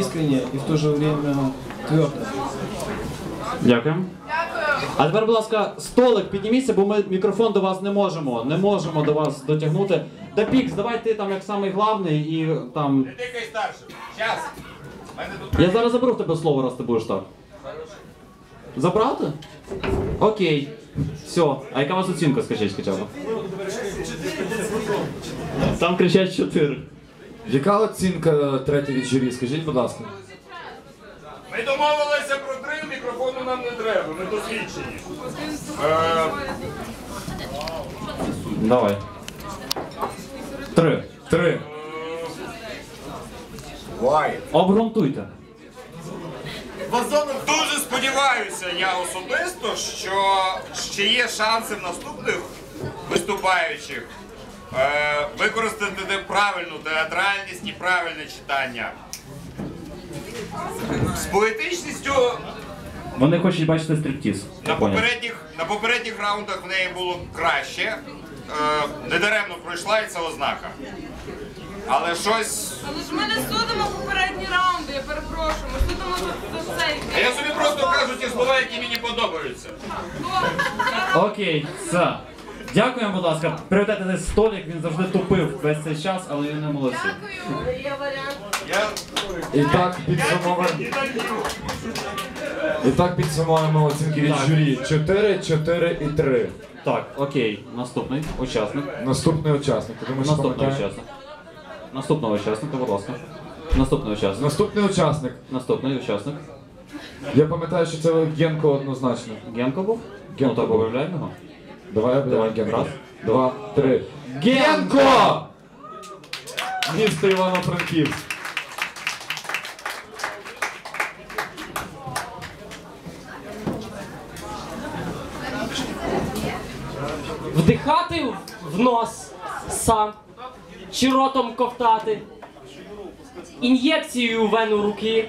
искренне и в то же время твердо. Дякую. А тепер, будь ласка, столик підніміться, бо ми мікрофон до вас не можемо. Не можемо до вас дотягнути. Дапікс, давай ти там як самий главний і там. Тикай старшим. Тут Я зараз заберу в тебе слово, раз ти будеш так. Забрати? Окей. Все. А яка у вас оцінка, скажіть хоча б? Там кричать 4. Яка оцінка третя від журі? Скажіть, будь ласка. Ми домовилися про три, мікрофону нам не треба, ми досвідчені. Е, Давай. Три. Три. Вай. Обґрунтуйте. Дуже сподіваюся я особисто, що ще є шанси в наступних виступаючих використати те- правильну театральність і правильне читання. З поетичністю Вони хочуть бачити стриптіз. на попередніх, на попередніх раундах в неї було краще. Е, недаремно пройшла і це ознака. Але щось. Але ж ми не судимо попередні раунди, я перепрошую. Ми судимо за, за цей. А я собі просто кажу ті слова, які мені подобаються. Окей, все. Дякуємо, будь ласка. Привітайте цей столик, він завжди тупив весь цей час, але він не молодці. Дякую. Є варіант. І так підсумовуємо. І так підсумовуємо оцінки від Так. журі. 4, 4 і 3. Так, окей, наступний учасник. Наступний учасник. Я думаю, що Наступний пам'ятає? учасник. Наступного учасника, будь ласка. Наступний учасник. Наступний учасник. Наступний учасник. Я пам'ятаю, що це Генко однозначно. Генко був? Генко ну, так був. виявляємо його. Давай Давай, Генко. раз. Два, три. Генко! Місто Івано-Франківськ. Вдихати в нос сам, чи ротом ковтати, ін'єкцією в вену руки.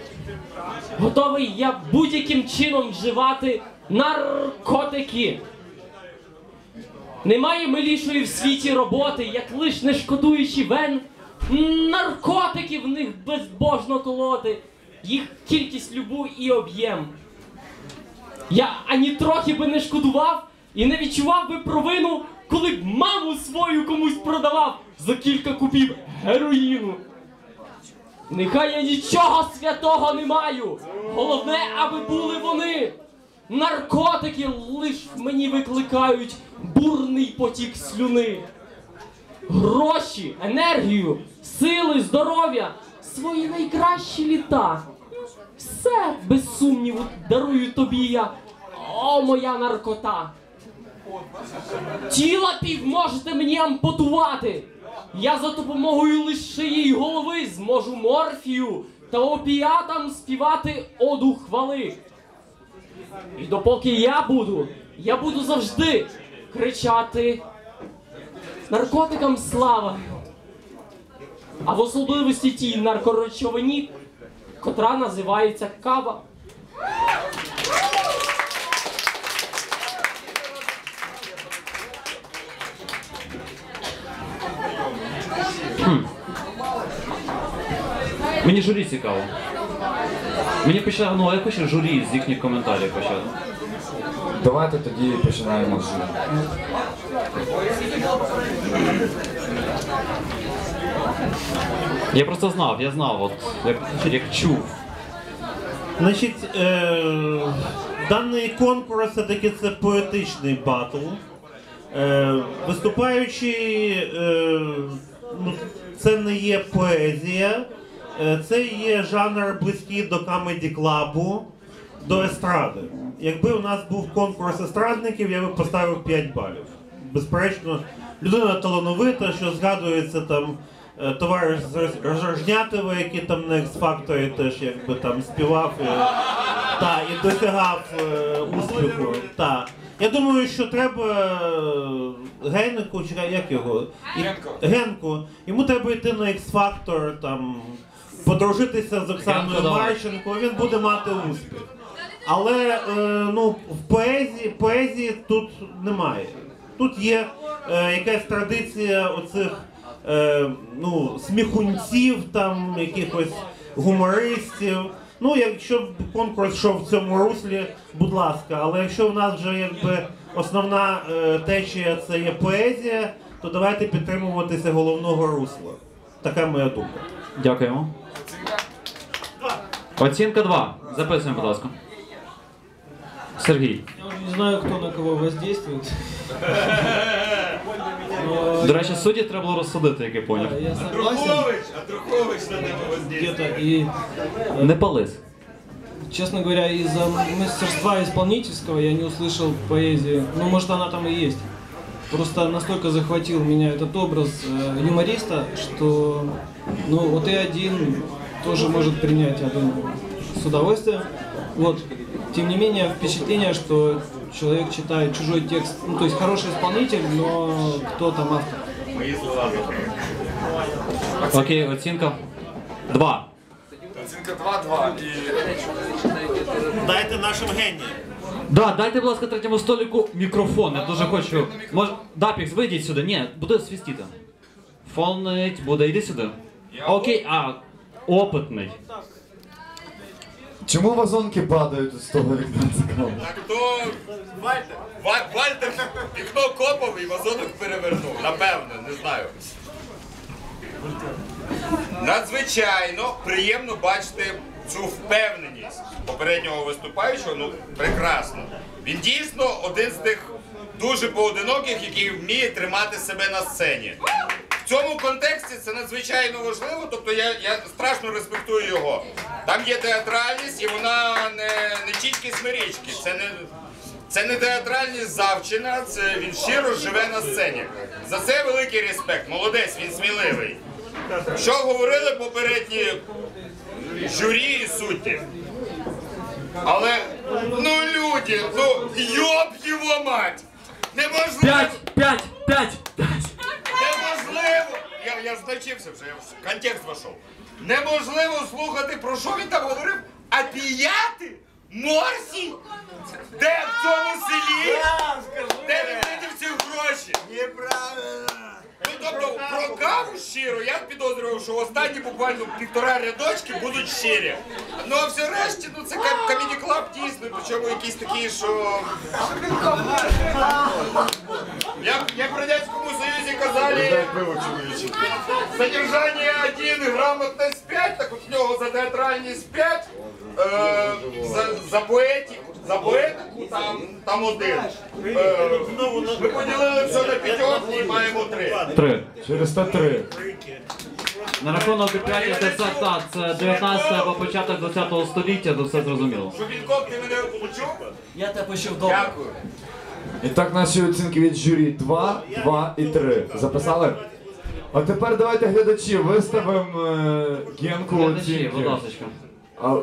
Готовий я будь-яким чином вживати наркотики. Немає милішої в світі роботи, як лиш не шкодуючи вен, наркотики в них безбожно колоти, їх кількість любу і об'єм. Я ані трохи би не шкодував і не відчував би провину, коли б маму свою комусь продавав за кілька купів героїну. Нехай я нічого святого не маю. Головне, аби були вони. Наркотики лиш мені викликають бурний потік слюни. Гроші, енергію, сили, здоров'я, свої найкращі літа. Все без сумніву дарую тобі я. О, моя наркота. Тіла пів можете мені ампутувати. Я за допомогою лише її голови зможу морфію та опіатам співати оду хвали. І допоки я буду, я буду завжди кричати наркотикам слава. А в особливості тій наркоречовині, котра називається кава. Мені журі цікаво. Мені почали, ну я хочу журі з їхніх коментарів почати. Давайте тоді починаємо з журі. Я просто знав, я знав, от як, як чув. Значить, е, даний конкурс все-таки це поетичний батл. Е, виступаючи, е, ну, це не є поезія, це є жанр близький до камеді клабу, до естради. Якби у нас був конкурс естрадників, я би поставив 5 балів. Безперечно, людина талановита, що згадується там. е, Товариш з Рожнятова, який там на X-Factor теж якби там співав е, та, і досягав е, успіху. Та. Я думаю, що треба е, Гейнику, чи як його? І- Генко. Генку. Йому треба йти на X-Factor, там, подружитися з Оксаною Марченко, він буде мати успіх. Але е, ну, в поезії, поезії тут немає. Тут є е, якась традиція оцих е, ну, сміхунців, там, якихось гумористів. Ну, якщо б конкурс йшов в цьому руслі, будь ласка, але якщо в нас вже якби основна е, течія це є поезія, то давайте підтримуватися головного русла. Така моя думка. Дякуємо. Оцінка 2. Записуємо, будь ласка. Сергій. Я уже не знаю, кто на кого воздействует. Но До речі, судді треба було розсудити, як я поняв. я согласен а Трухович на тебе воздействує. где-то. И, Не пались. честно говоря, из-за мастерства исполнительского я не услышал поэзии. Ну, может, она там и есть. Просто настолько захватил меня этот образ э, юмориста, что, ну, вот и один тоже может принять, я думаю, с удовольствием. Вот. Тем не менее, впечатление, что человек читает чужой текст, ну, то есть хороший исполнитель, но кто там автор. Мої слова закрили. Окей, оцінка 2. Оцінка 2-2 і Дайте нашим геніям. Да, дайте, будь ласка, третьому столику мікрофон. Я дуже хочу. Мож... Дапікс, вийдіть сюди. Ні, буде свістіти. Фонить буде, йди сюди. Окей, а опитний. Чому вазонки падають з того вікна цікаво? Так то Вальтер. Ва- Вальтер вікно копав і вазонок перевернув. Напевно, не знаю. Надзвичайно приємно бачити цю впевненість попереднього виступаючого. Ну, прекрасно. Він дійсно один з тих дуже поодиноких, який вміє тримати себе на сцені. В цьому контексті це надзвичайно важливо, тобто я, я страшно респектую його. Там є театральність, і вона не, не чічки смирічки. Це не, це не театральність завчина, це він щиро живе на сцені. За це великий респект. Молодець, він сміливий. Що говорили попередні журі і судді? Але ну люди, ну йоб його мать! Неможливо! П'ять, п'ять, п'ять, п'ять. Неможливо! Я, я значився вже, я в контекст вийшов. Неможливо слухати, про що він там говорив, а піяти? Морсі? Де в цьому селі? Де він видів гроші? Неправильно. Ну тобто про каву щиро я підозрював, що останні буквально півтора рядочки будуть щирі. Ну а все решті, ну це Каміді Клаб дійсно, причому якийсь такий, що. Як, як в Радянському Союзі казали, содержание 1, грамотность 5, так от в нього за театральність 5, е, за, за поетику, за поетику там, там один. Е, ми поділили все на п'ятьох і маємо три. Три. Через те три. На рахунок п'яті це, це, так, це 19 або початок 20 століття, то все зрозуміло. Шубінков, ти мене почув? Я тебе почув добре. Дякую. І так наші оцінки від журі 2, 2 і 3. Записали? А тепер давайте глядачі виставимо е, Генку Глядачі, будь оцінки. ласка. А,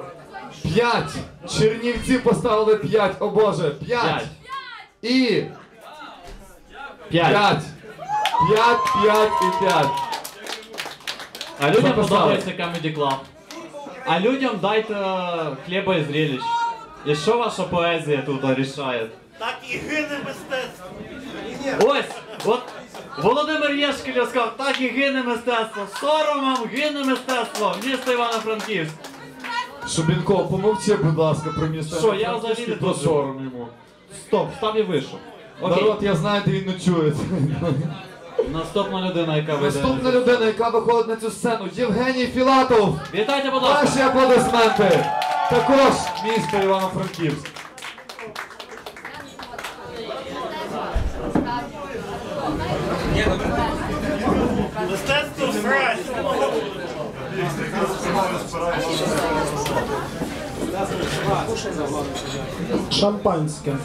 П'ять! Чернівці поставили 5, о боже, П'ять. І П'ять. 5! 5, 5 і 5. А людям Записали. подобається Comedy Club. А людям дайте е, хліба і зрелищ. І що ваша поезія тут рішає? Так і гине мистецтво. Ось! От Володимир Єшкель сказав, так і гине мистецтво. Соромом гине мистецтво. Місто Івано-Франківськ. Шубінков, помовчи, будь ласка, про місце. Що, я взагалі не про сором йому. Стоп, став і вийшов. Окей. Народ, я знаю, де він ночує. Наступна людина, яка вийде. Наступна людина, яка виходить на цю сцену, Євгеній Філатов. Вітайте, будь ласка. Ваші аплодисменти. Також місто Івано-Франківськ. Мистецтво страсть. Шампанське.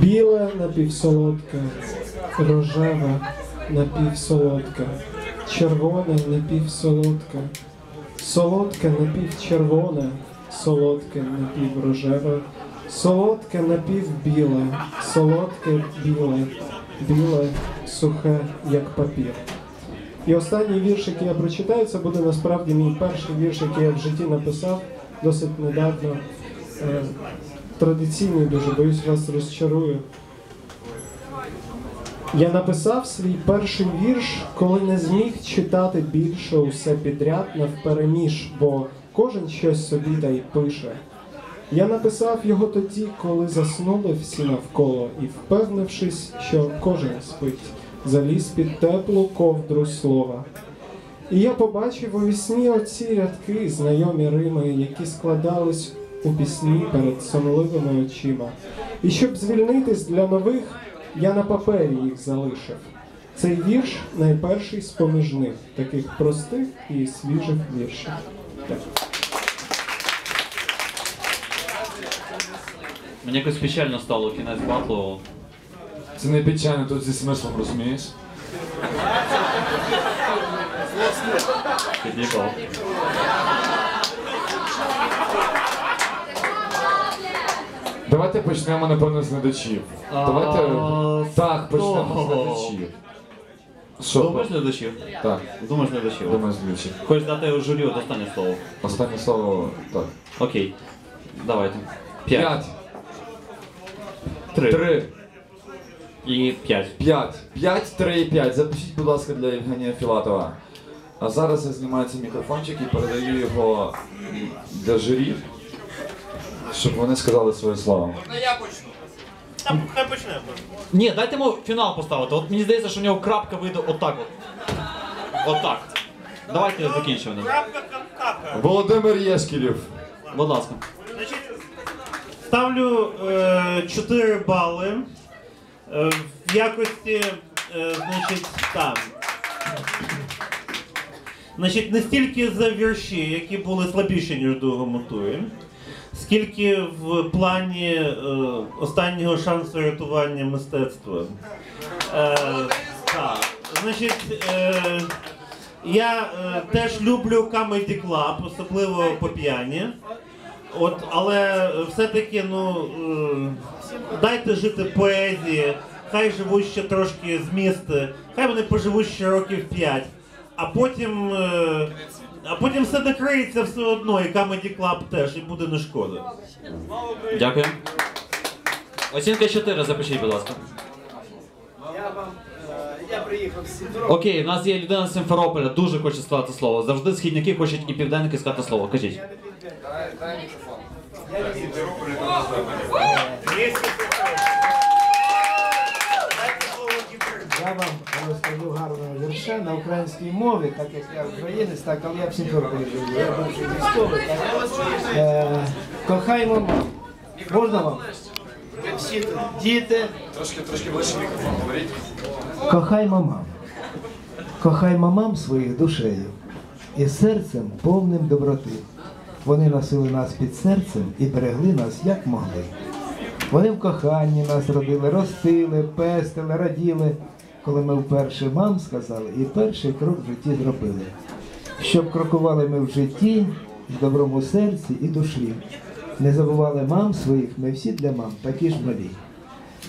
Біле напівсолодке, рожеве напівсолодке, червоне напівсолодке, солодке напівчервоне, солодке напіврожеве, солодке напівбіле, солодке біле, біле сухе, як папір. І останній вірш, який я прочитаю, це буде насправді мій перший вірш, який я в житті написав досить недавно. Е, Традиційний дуже, боюсь вас розчарую. Я написав свій перший вірш, коли не зміг читати більше усе підряд навпереміж, бо кожен щось собі та й пише. Я написав його тоді, коли заснули всі навколо, і, впевнившись, що кожен спить, заліз під теплу ковдру слова. І я побачив у вісні оці рядки, знайомі Рими, які складались у пісні перед сонливими очима. І щоб звільнитись для нових, я на папері їх залишив. Цей вірш найперший з поміж них, таких простих і свіжих віршів. Так. Мені якось печально стало кінець батлу. Це не печально, тут зі смислом, розумієш? Під'їбав. Давайте почнемо, напевно, з глядачів. Давайте. Так, почнемо з глядачів. Що? Думаєш глядачів? Так, Думаєш глядачів? думаю, з глядачів. Хочеш дати журі от останнє слово? Останнє слово так. Окей. Давайте. П'ять. П'ять, Три. три, І п'ять. п'ять. П'ять, три і п'ять. Запишіть, будь ласка, для Євгенія Філатова. А зараз я знімаю цей мікрофончик і передаю його для журі, щоб вони сказали своє слово. Можна я почну? Там хай почнемо. Ні, дайте йому фінал поставити. От мені здається, що в нього крапка вийде отак от. Отак. Давайте закінчимо. Крапка кака. Володимир Єшкілів. Будь ласка. Значить, ставлю е, 4 бали е, в якості, е, значить, там. Значить, не стільки за вірші, які були слабіші, ніж другому турі, скільки в плані е, останнього шансу рятування мистецтва. Е, так. Значить, е, я е, теж люблю Comedy Club, особливо по п'яні. От, але все-таки, ну е, дайте жити поезії, хай живуть ще трошки змісти, хай вони поживуть ще років 5, а потім. е, А потім все докриється все одно, і Comedy Club теж, і буде не шкода. Дякую. Оцінка 4, запишіть, будь ласка. Я приїхав з Сімферополя. Окей, у нас є людина з Симферополя, дуже хоче сказати слово. Завжди східники хочуть і південники сказати слово. Кажіть. Я вам розкажу гарного вірша на українській мові, так як я українець, так, але я в Сімферополі живу. Я бувший військовий. Так. Е, кохаймо мам. Можна вам? Всі тут діти. Трошки, трошки ближче мікрофон говоріть. Кохаймо мам. Кохаймо мам своїх душею і серцем повним доброти. Вони носили нас під серцем і берегли нас як могли. Вони в коханні нас родили, ростили, пестили, раділи, коли ми вперше мам сказали і перший крок в житті зробили. Щоб крокували ми в житті, в доброму серці і душі. Не забували мам своїх, ми всі для мам такі ж малі.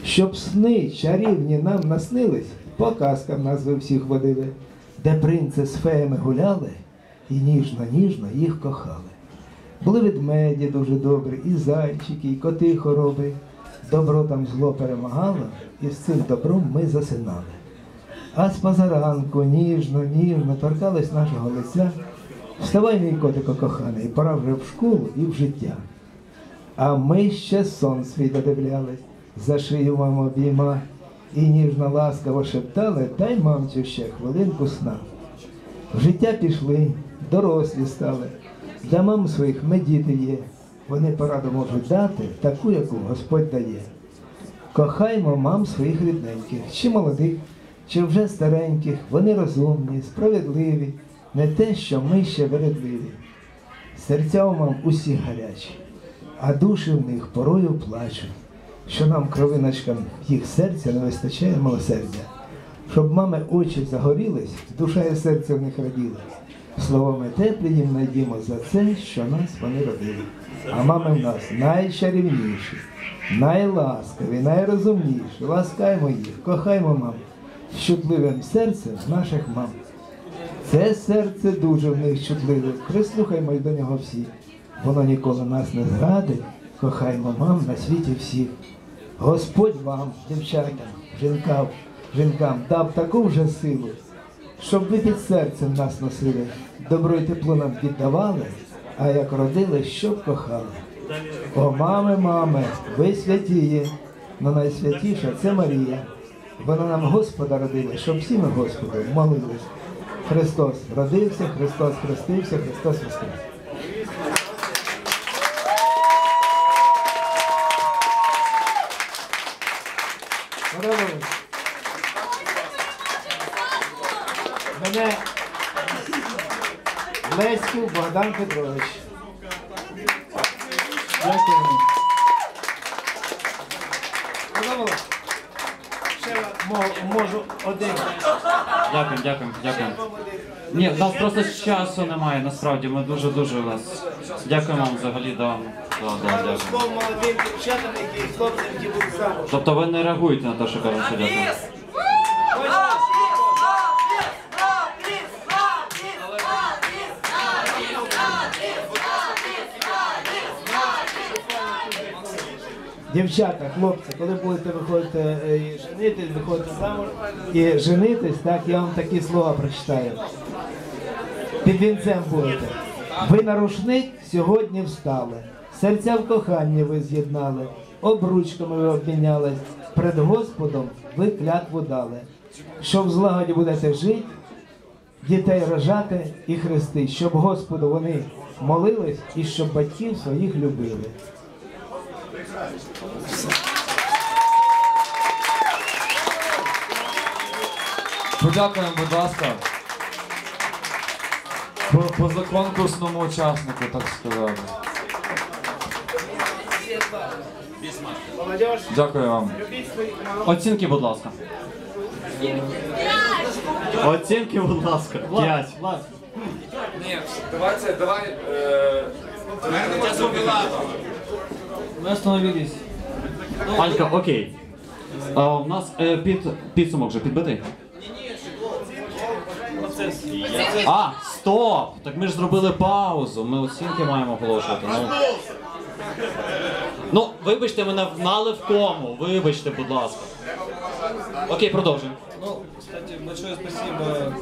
Щоб сни чарівні нам наснились, по казкам нас ви всіх водили, де принци з феями гуляли і ніжно-ніжно їх кохали. Були ведмеді дуже добрі, і зайчики, і коти хороби. Добро там зло перемагало, і з цим добром ми засинали. А з позаранку ніжно, ніжно торкались нашого лиця. Вставай, мій котико коханий, пора вже в школу і в життя. А ми ще сон свій додивлялись, за шию вам обійма, і ніжно ласкаво шептали, дай мамцю ще хвилинку сна. В життя пішли, дорослі стали. Для мам своїх ми діти є. Вони пораду можуть дати таку, яку Господь дає. Кохаймо мам своїх рідненьких, чи молодих, чи вже стареньких, вони розумні, справедливі, не те, що ми ще вередливі. Серця у мам усі гарячі, а душі в них порою плачуть, що нам, кровиночкам, їх серця не вистачає милосердя. Щоб мами очі загорілись, душа і серце в них раділо. Словами теплі їм найдімо за це, що нас вони родили. А мами в нас найчарівніші, найласкаві, найрозумніші. Ласкаймо їх, кохаймо мам, чутливим серцем наших мам. Це серце дуже в них чутливе, прислухаймо й до нього всі. Воно ніколи нас не зрадить, кохаймо мам на світі всіх. Господь вам, дівчатам, жінкам, жінкам дав таку вже силу, щоб ви під серцем нас носили, добро й тепло нам віддавали, а як родили, щоб кохали. О, мами, мами, ви святіє, но найсвятіша це Марія. Вона нам Господа родила, щоб всі ми Господу молились. Христос родився, Христос хрестився, Христос воскрес. Мене Леськів Богдан Петрович. Дякую. Можу один. Дякую, дякую, дякую. Ні, у нас просто часу немає, насправді. Ми дуже-дуже вас. Дякуємо вам взагалі, да. Да, да, дякую. Тобто ви не реагуєте на те, що кажуть, що дякую. Дівчата, хлопці, коли будете виходити е, і женитись, виходити замуж і женитись, так я вам такі слова прочитаю. Під вінцем будете. Ви на рушник сьогодні встали, серця в коханні ви з'єднали, обручками ви обмінялись, пред Господом ви клятву дали. Що в злагоді будете жити, дітей рожати і хрести, щоб Господу вони молились і щоб батьків своїх любили. Подякуємо, будь ласка. По, позаконкурсному учаснику, так сказати. Дякую вам. Оцінки, будь ласка. Оцінки, будь ласка. П'ять. Ні, давайте, давай. Е... мы остановились. Алька, окей. А, у нас е, під, підсумок вже підбитий. А, стоп! Так ми ж зробили паузу. Ми оцінки маємо оголошувати. Ну, ну вибачте, мене вгнали в кому. Вибачте, будь ласка. Окей, продовжуємо. Ну, кстати, большое спасибо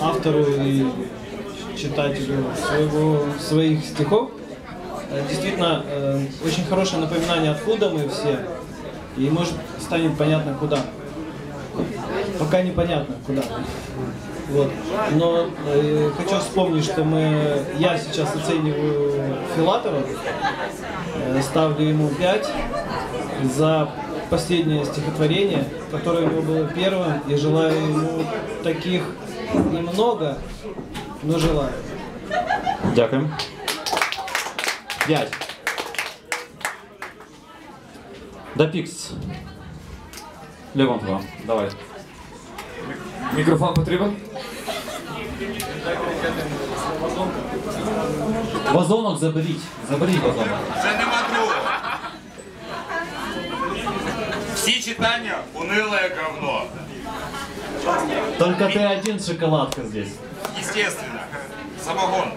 автору и читателю своего, своих стихов. Э, Действительно, э, очень хорошее напоминание, откуда мы все, и может станет понятно куда. Пока непонятно куда. Вот. Но э, хочу вспомнить, что мы, я сейчас оцениваю Филатова, э, ставлю ему 5 за последнее стихотворение, которое у него было первым, и желаю ему таких немного, но желаю. Дякую. П'ять. Да пікс. Левантова, давай. Мікрофон потрібен? Вазонок заберіть. Заберіть вазонок. Вже нема другого. Всі читання униле говно. Только ты один шоколадка здесь. Естественно. Самогон.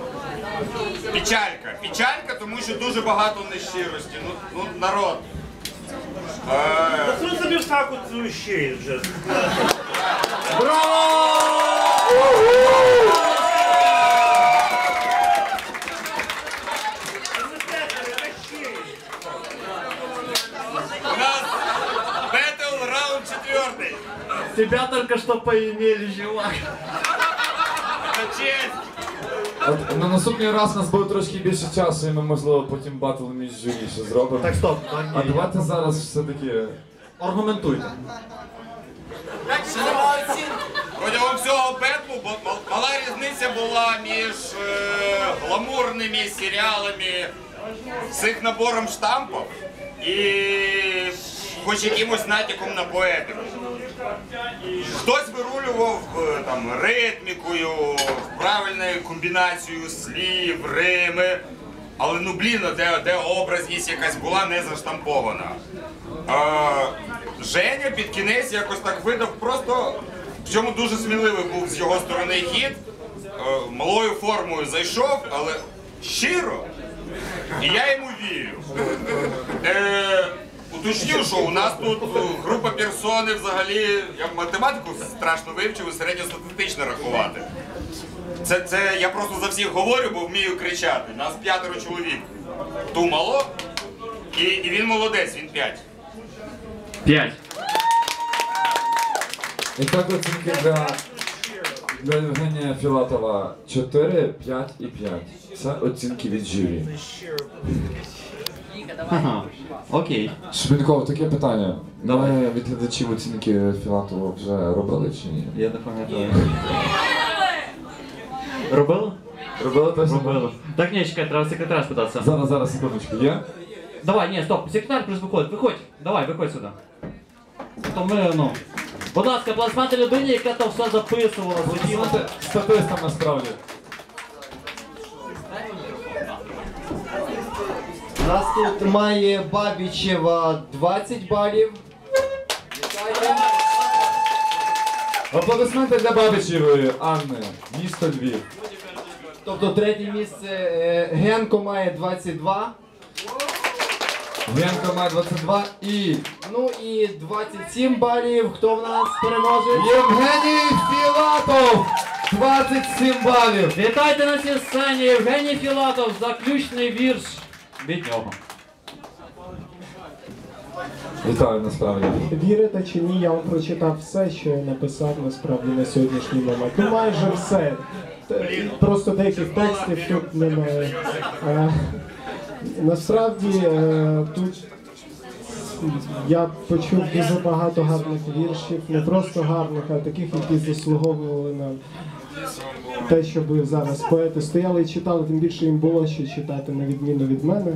Печалька. Печалька, тому що дуже багато нещирості. Ну, ну народ. Е, Засунь собі в саку цю ще вже. четвертий. Тебя только что поимели, чувак. На честь. На наступний раз нас буде трошки більше часу, і ми, можливо, потім батл між журі ще зробимо. Так, стоп. А давайте зараз все-таки. Аргументуйте. Протягом всього бетлу бо мал- мала різниця була між е, гламурними серіалами з їх набором штампів і хоч якимось натяком на поетику. Хтось вирулював е, там ритмікою, правильною комбінацією слів, рими. Але ну блін, а де, де образність якась була не заштампована. А, Женя під кінець якось так видав просто, причому дуже сміливий був з його сторони хід. Е, Малою формою зайшов, але щиро. І я йому вірю. Уточню, що у нас тут е, група персони взагалі, я математику страшно вивчив і середньостатистично рахувати. Це, це я просто за всіх говорю, бо вмію кричати. Нас п'ятеро чоловік. Ту мало, і, і він молодець, він п'ять. П'ять. І так оцінки для, для Євгенія Філатова 4, 5 і 5. Це оцінки від журі. Ага. Окей. Шубінков, таке питання. Ми від глядачів оцінки Філатова вже робили чи ні? Я не пам'ятаю. Робили? Робили точно? Робили. Так, ні, чекай, треба секретаря спитатися. Зараз, зараз, секундочку, є? Давай, ні, стоп, секретар плюс виходь, виходь, давай, виходь сюди. То ми, ну. Будь ласка, аплодисменти людині, яка там все записувала. Знаєте, статистам насправді. Нас тут має Бабічева 20 балів. Аплодисменти для Бабичевої Анни, місто Львів. Тобто третє місце е, Генко має 22. Генка має 22 і Ну і 27 балів. Хто в нас переможе? Євгеній Філатов! 27 балів! Вітайте на цій сцені Євгеній Філатов, заключний вірш від нього. Вітаю насправді. Вірите чи ні, я вам прочитав все, що я написав насправді на сьогоднішній момент. Ну майже все. Т- Просто деяких текстів тут немає. Е, Насправді е, тут я почув дуже багато гарних віршів, не просто гарних, а таких, які заслуговували на те, щоб зараз поети стояли і читали, тим більше їм було що читати, на відміну від мене.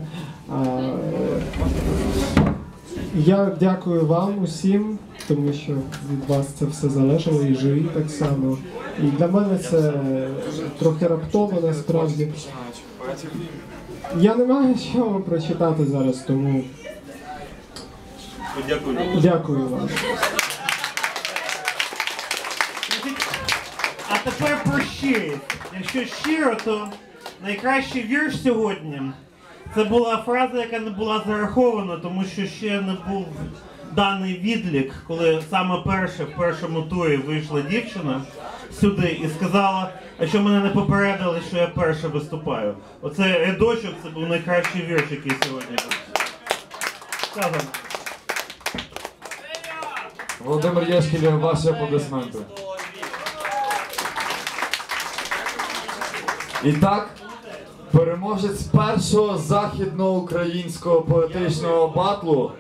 Я дякую вам усім, тому що від вас це все залежало, і журі так само. І для мене це трохи раптово насправді. Я не маю чого прочитати зараз, тому дякую вам. Тепер про щирість. Якщо щиро, то найкращий вірш сьогодні це була фраза, яка не була зарахована, тому що ще не був даний відлік, коли саме перше в першому турі вийшла дівчина сюди і сказала, а що мене не попередили, що я перша виступаю. Оце рядочок, це був найкращий вірш, який сьогодні був. Володимир Єшкілєв, ваші аплодисменти. І так, переможець першого західноукраїнського поетичного батлу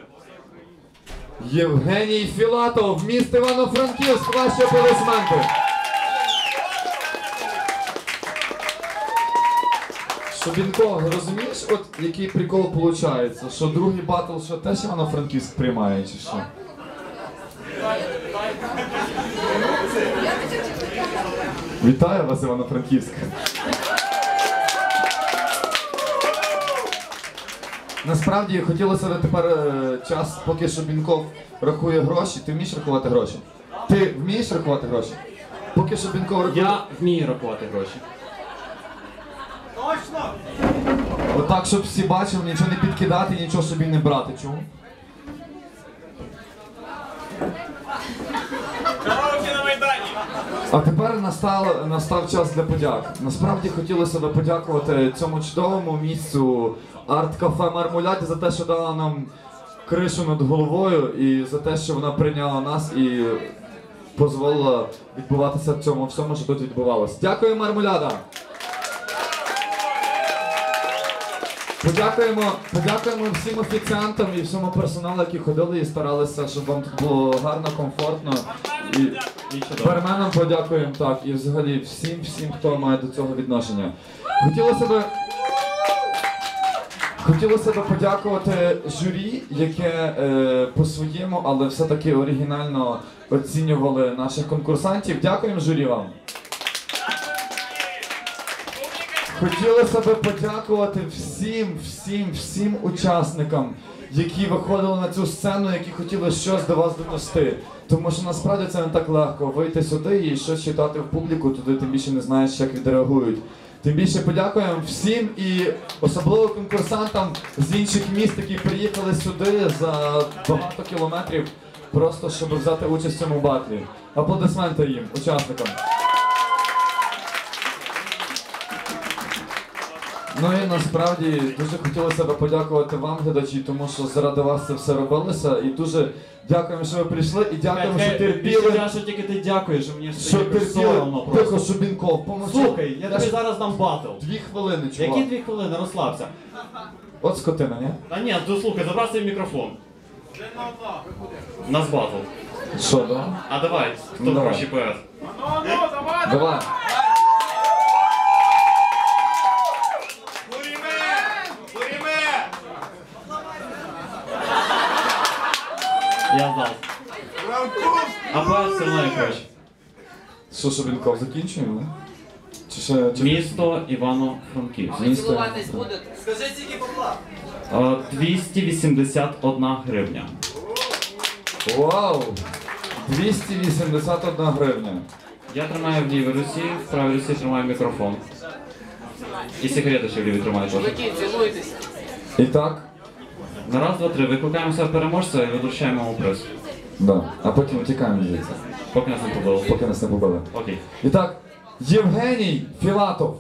Євгеній Філатов, міст Івано-Франківськ, ваші аплодисменти. Шубінко, розумієш, от який прикол виходить? Що другий батл, що теж Івано-Франківськ приймає, чи що? Вітаю вас, Івано-Франківськ. Насправді хотілося б тепер е, час, поки Шубінков рахує гроші. Ти вмієш рахувати гроші? Ти вмієш рахувати гроші? Поки Шубінков рахує. Я вмію рахувати гроші. Точно! Отак, щоб всі бачили, нічого не підкидати, нічого собі не брати. Чому? А тепер настав, настав час для подяк. Насправді хотілося б подякувати цьому чудовому місцю арт-кафе Мармуляді за те, що дала нам кришу над головою і за те, що вона прийняла нас і дозволила відбуватися в цьому всьому, що тут відбувалося. Дякую, Мармуляда! Подякуємо, подякуємо всім офіціантам і всьому персоналу, які ходили і старалися, щоб вам тут було гарно, комфортно. І, барменам подякуємо так, і взагалі всім, всім, хто має до цього відношення. Хотілося б. Хотілося б подякувати журі, яке е, по-своєму, але все-таки оригінально оцінювали наших конкурсантів. Дякуємо журі вам. Хотілося б подякувати всім, всім, всім учасникам, які виходили на цю сцену, які хотіли щось до вас донести. Тому що насправді це не так легко вийти сюди і щось читати в публіку, туди тим більше не знаєш, як відреагують. Тим більше подякуємо всім і особливо конкурсантам з інших міст, які приїхали сюди за багато кілометрів, просто щоб взяти участь в цьому батлі. Аплодисменти їм, учасникам. Ну і насправді дуже хотілося б подякувати вам, глядачі, тому що заради вас це все робилося. І дуже дякуємо, що ви прийшли, і дякуємо, що терпіли. Відчуття, що тільки ти дякуєш, що мені Що стає терпіли. Тихо, просто. Шубінков, помовчи. Слухай, я тобі ж- зараз дам батл. Дві хвилини, чувак. Які дві хвилини, розслабся. От скотина, ні? Та ні, то слухай, забрав свій мікрофон. Нас батл. Що, да? А давай, хто Ну, давай. кращий поет? Давай. Я здав. А поет все одно краще. Що, Шубінков, закінчуємо? Чи ще... Чи... Місто Івано-Франківськ. Місто. Скажи тільки попла. Е, 281 гривня. Вау! 281 гривня. Я тримаю в лівій руці, в правій руці тримаю мікрофон. І сигарети ще в лівій тримаю теж. Чуваки, цілуйтесь. І так? На раз, два, три. Викликаємо себе переможця і витручаємо йому приз. Да. А потім утікаємо звідси. Поки нас не побили. Поки нас не побили. Окей. І так, Євгеній Філатов.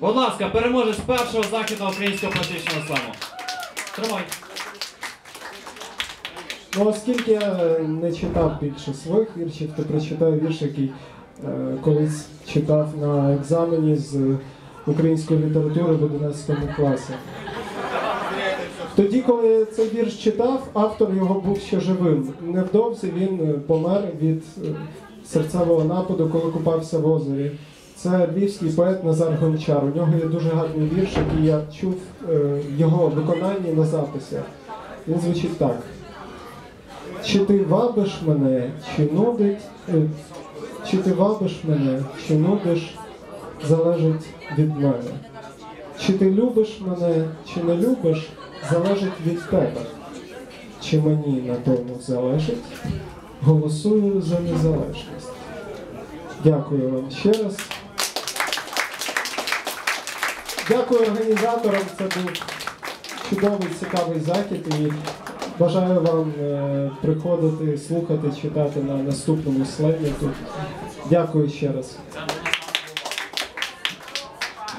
Будь ласка, переможець першого західного українського поетичного сламу. Тримай. Ну, оскільки я не читав більше своїх віршів, то прочитаю вірш, який е, колись читав на екзамені з української літератури в 11 класі. Тоді, коли цей вірш читав, автор його був ще живим. Невдовзі він е, помер від е, серцевого нападу, коли купався в озері. Це львівський поет Назар Гончар. У нього є дуже гарний вірш, який я чув е, в його виконанні на записі. Він звучить так. Чи ти вабиш мене, чи нудить, чи ти вабиш мене, чи нудиш, залежить від мене. Чи ти любиш мене, чи не любиш, залежить від тебе. Чи мені на тому залежить, голосую за незалежність. Дякую вам ще раз. Дякую організаторам. Це був чудовий, цікавий захід. І бажаю вам е, приходити, слухати, читати на наступному тут. Дякую ще раз.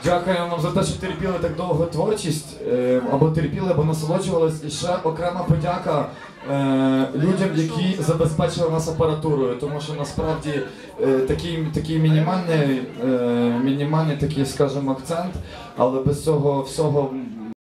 Дякуємо вам за те, що терпіли так довго творчість, е, або терпіли, або насолоджувались. І ще окрема подяка е, людям, які забезпечили нас апаратурою, тому що насправді е, такий, такий мінімальний, мінімальний такий, скажімо, акцент, але без цього всього